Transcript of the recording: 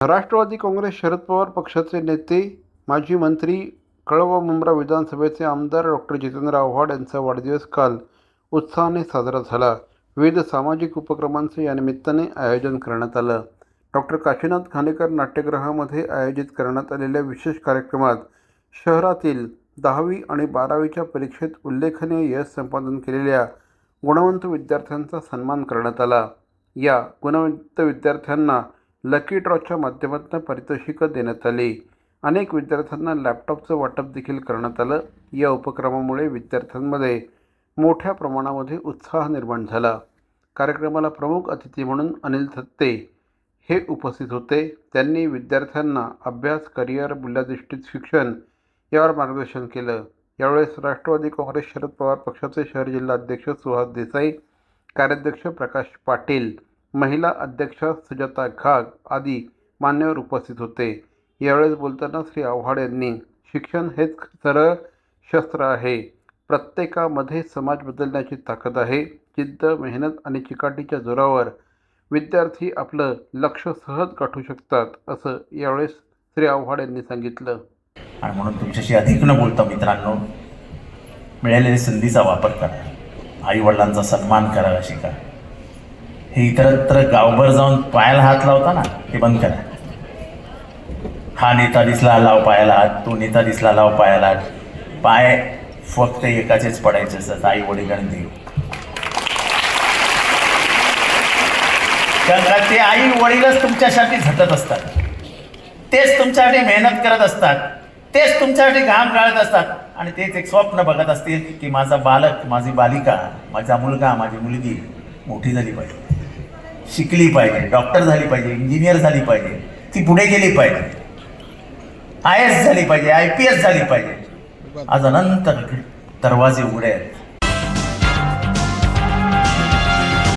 राष्ट्रवादी काँग्रेस शरद पवार पक्षाचे नेते माजी मंत्री कळवा मुंब्रा विधानसभेचे आमदार डॉक्टर जितेंद्र आव्हाड यांचा वाढदिवस काल उत्साहाने साजरा झाला. विविध सामाजिक उपक्रमांचे या निमित्ताने आयोजन करण्यात आलं. डॉक्टर काशीनाथ घाणेकर नाट्यगृहामध्ये आयोजित करण्यात आलेल्या विशेष कार्यक्रमात शहरातील दहावी आणि बारावीच्या परीक्षेत उल्लेखनीय यश संपादन केलेल्या गुणवंत विद्यार्थ्यांचा सन्मान करण्यात आला. या गुणवंत विद्यार्थ्यांना लकी ड्रॉच्या माध्यमातून पारितोषिकं देण्यात आली. अनेक विद्यार्थ्यांना लॅपटॉपचं वाटप देखील करण्यात आलं. या उपक्रमामुळे विद्यार्थ्यांमध्ये मोठ्या प्रमाणामध्ये उत्साह निर्माण झाला. कार्यक्रमाला प्रमुख अतिथी म्हणून अनिल थत्ते हे उपस्थित होते. त्यांनी विद्यार्थ्यांना अभ्यास करिअर मूल्याधिष्ठित शिक्षण यावर मार्गदर्शन केलं. यावेळेस राष्ट्रवादी काँग्रेस शरद पवार पक्षाचे शहर जिल्हा अध्यक्ष सुहास देसाई कार्याध्यक्ष प्रकाश पाटील महिला अध्यक्षा सुजाता घाग आदी मान्यवर उपस्थित होते. यावेळेस बोलताना श्री आव्हाड यांनी शिक्षण हेच सरळ शस्त्र आहे. प्रत्येकामध्ये समाज बदलण्याची ताकद आहे. जिद्द मेहनत आणि चिकाटीच्या जोरावर विद्यार्थी आपलं लक्ष सहज गाठू शकतात असं यावेळेस श्री आव्हाड यांनी सांगितलं. आणि म्हणून तुमच्याशी अधिक न बोलता मित्रांनो मिळालेल्या संधीचा वापर करा. आईवडिलांचा सन्मान करायला शिका हे इतरत्र गावभर जाऊन पायाला हात लावता ना ते बंद करा. हा नेता दिसला लाव पायाला हात. तो नेता दिसला लाव पायाला पाय फक्त एकाचेच पडायचे असतात आई वडिलांनी देव. कारण का ते आई वडीलच तुमच्यासाठी झटत असतात. तेच तुमच्यासाठी मेहनत करत असतात. तेच तुमच्यासाठी घाम गाळत असतात. आणि तेच एक स्वप्न बघत असतील की माझा बालक माझी बालिका माझा मुलगा माझी मुलगी मोठी झाली पाहिजे. शिकली पाहिजे डॉक्टर झाली पाहिजे इंजिनियर झाली पाहिजे ती पुढे गेली पाहिजे. आय एस झाली पाहिजे आय पी एस झाली पाहिजे. आज अनंत दरवाजे उघडे आहेत.